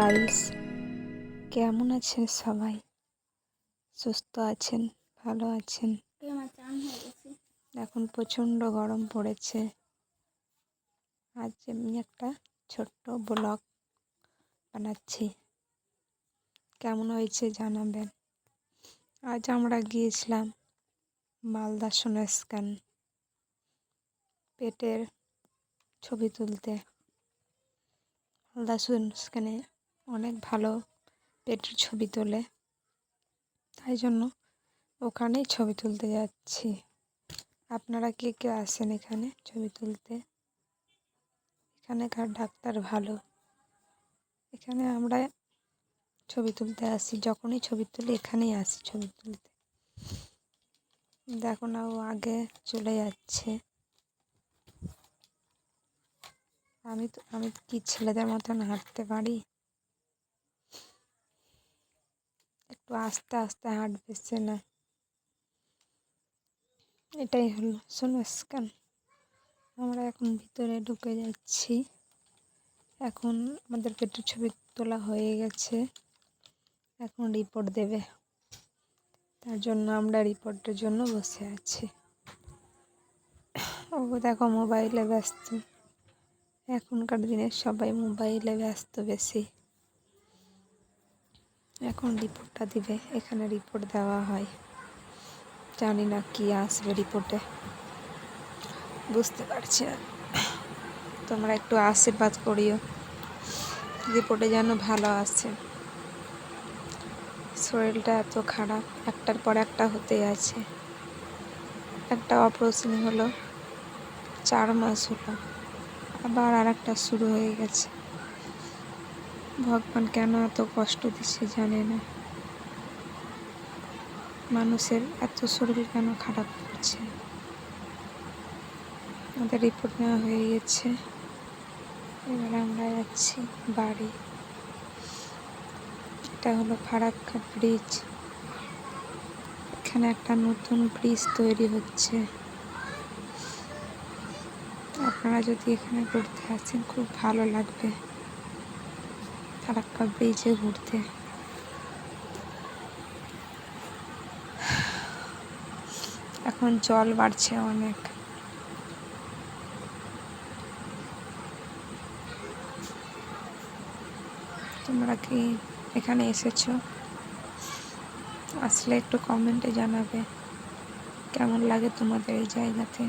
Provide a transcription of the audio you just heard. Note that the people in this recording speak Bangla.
গাইস কেমন আছেন সবাই? সুস্থ আছেন, ভালো আছেন? এখন প্রচণ্ড গরম পড়েছে। আজ আমি একটা ছোট্ট ব্লগ বানাচ্ছি। কেমন হয়েছে জানাবেন? আজ আমরা গিয়েছিলাম মালদা সোনা স্ক্যান পেটের ছবি তুলতে। মালদা সোনা স্ক্যানে অনেক ভালো পেটের ছবি তোলে। তাই জন্য ওখানেই ছবি তুলতে যাচ্ছি। আপনারা কে কে আসেন এখানে ছবি তুলতে? এখানেকার ডাক্তার ভালো। এখানে আমরা ছবি তুলতে আসি, যখনই ছবি তুলি এখানেই আসি ছবি তুলতে। দেখো না, ও আগে চলে যাচ্ছে। আমি তো, আমি কি ছেলেদের মতন হাঁটতে পারি? একটু আস্তে আস্তে হাঁটবে না। এটাই হলো। শোনো স্ক্যান আমরা এখন ভিতরে ঢুকে যাচ্ছি। এখন আমাদের পেটের ছবি তোলা হয়ে গেছে। এখন রিপোর্ট দেবে। তার জন্য আমরা রিপোর্টের জন্য বসে আছি। ও দেখো মোবাইলে ব্যস্ত। এখনকার দিনে সবাই মোবাইলে ব্যস্ত বেশি। এখন রিপোর্টটা দিবে, এখানে রিপোর্ট দেওয়া হয়। জানি না কি আসবে রিপোর্টে। বুঝতে পারছি না। তোমরা একটু আশীর্বাদ করিও। রিপোর্টে যেন ভালো আসে শরীরটা এত খারাপ, একটার পর একটা হতে আছে। একটা অপারেশন হলো, চার মাস হলো। আবার আর একটা শুরু হয়ে গেছে। ভগবান কেন এত কষ্ট দিচ্ছে জানে না। মানুষের এত শরীর কেন খারাপ করছে? আমাদের রিপোর্ট নেওয়া হয়ে গেছে এবার আমরা যাচ্ছি বাড়ি। এটা হলো ফারাক্কা ব্রিজ এখানে একটা নতুন ব্রিজ তৈরি হচ্ছে। আপনারা যদি এখানে ঘুরতে আসেন, খুব ভালো লাগবে। ফারাক্কা ব্রিজে ঘুরতে। এখন জল বাড়ছে অনেক। তোমরা কি এখানে এসেছ? আসলে একটু কমেন্টে জানাবে। কেমন লাগে তোমাদের এই জায়গাতে?